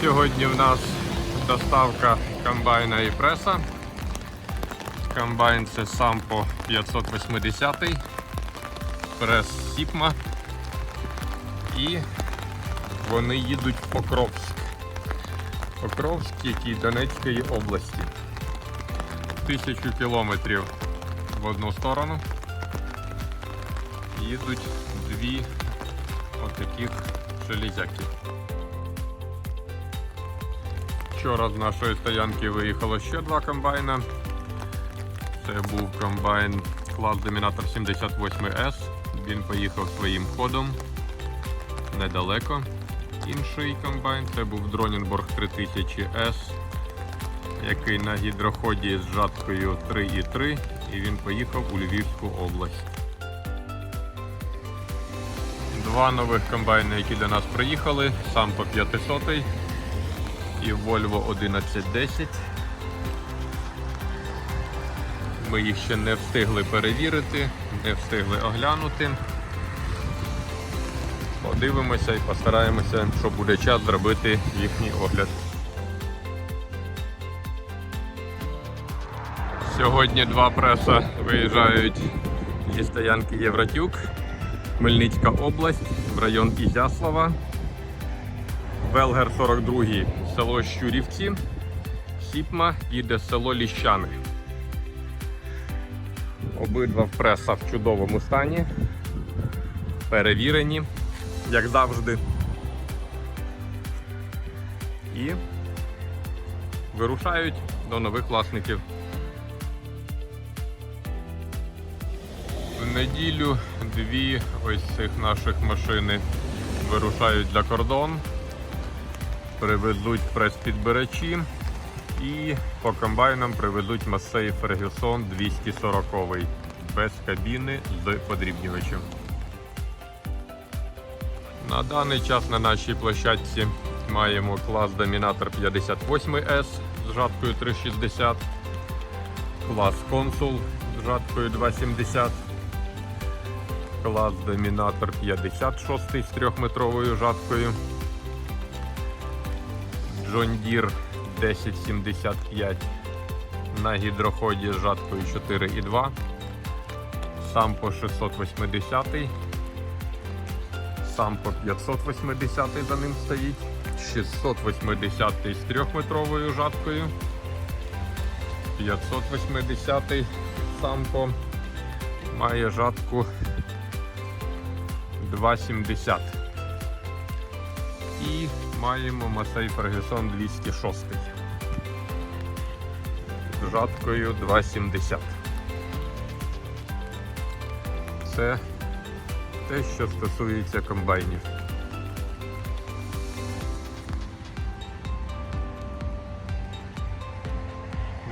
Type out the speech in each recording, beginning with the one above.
Сьогодні в нас доставка комбайна і преса. Комбайн це Sampo 580, прес Сіпма. І вони їдуть в Покровськ. Покровськ, який Донецької області. Тисячу кілометрів в одну сторону. Їдуть дві отаких железяки. Вчора з нашої стоянки виїхало ще два комбайна. Це був комбайн клас Домінатор 78S. Він поїхав своїм ходом недалеко. Інший комбайн це був Дронінборг 3000S, який на гідроході з жаткою 3,3 і він поїхав у Львівську область. Два нових комбайни, які до нас приїхали, сам по 500 і Volvo 1110. Ми їх ще не встигли перевірити, не встигли оглянути. Подивимося і постараємося, що буде час зробити їхній огляд. Сьогодні два преса виїжджають зі стоянки Євротюк, Хмельницька область, в район Ізяслава. Велгер 42, село Щурівці, Сіпма їде село Ліщани. Обидва преса в чудовому стані, перевірені, як завжди. І вирушають до нових власників. В неділю дві ось цих наших машини вирушають за кордон привезуть прес-підбирачі і по комбайнам привезуть Massey Ferguson 240 без кабіни з подрібнювачем. На даний час на нашій площадці маємо клас Домінатор 58S з жаткою 360, клас Консул з жаткою 270, клас Домінатор 56 з 3-метровою жаткою. John Deere 1075 на гідроході з жаткою 4,2. Сампо 680. Сампо 580 за ним стоїть. 680 з 3-метровою жаткою. 580 Сампо має жатку 2,70 і маємо Масей Фергюсон 206 з жаткою 2,70. Це те, що стосується комбайнів.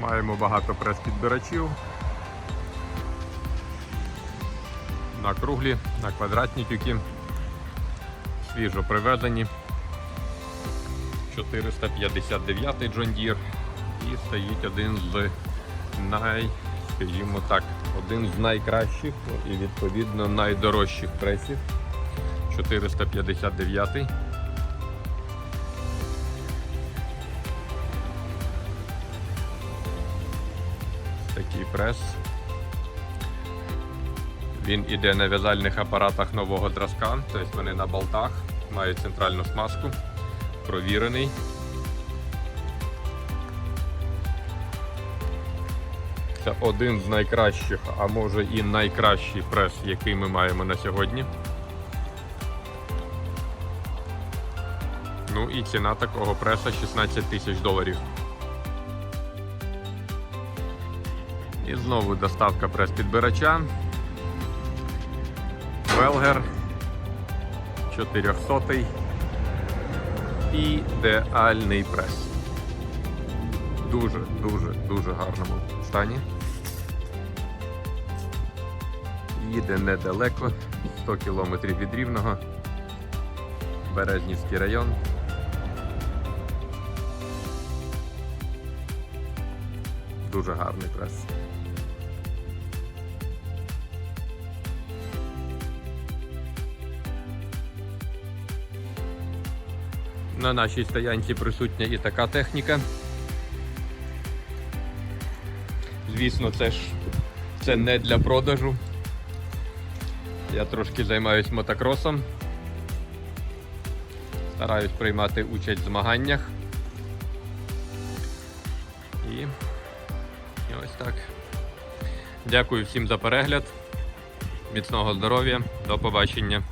Маємо багато прес-підбирачів на круглі, на квадратні тюки, свіжо привезені. 459 John Deere і стоїть один з най, скажімо так, один з найкращих і відповідно найдорожчих пресів. 459. Такий прес. Він іде на в'язальних апаратах нового зразка, тобто вони на болтах, мають центральну смазку провірений. Це один з найкращих, а може і найкращий прес, який ми маємо на сьогодні. Ну і ціна такого преса 16 тисяч доларів. І знову доставка прес-підбирача. Велгер 400 ідеальний прес. Дуже, дуже, дуже гарному стані. Їде недалеко, 100 км від Рівного, Березнівський район. Дуже гарний прес. На нашій стоянці присутня і така техніка. Звісно, це ж це не для продажу. Я трошки займаюсь мотокросом. Стараюсь приймати участь в змаганнях. І, ось так. Дякую всім за перегляд. Міцного здоров'я. До побачення.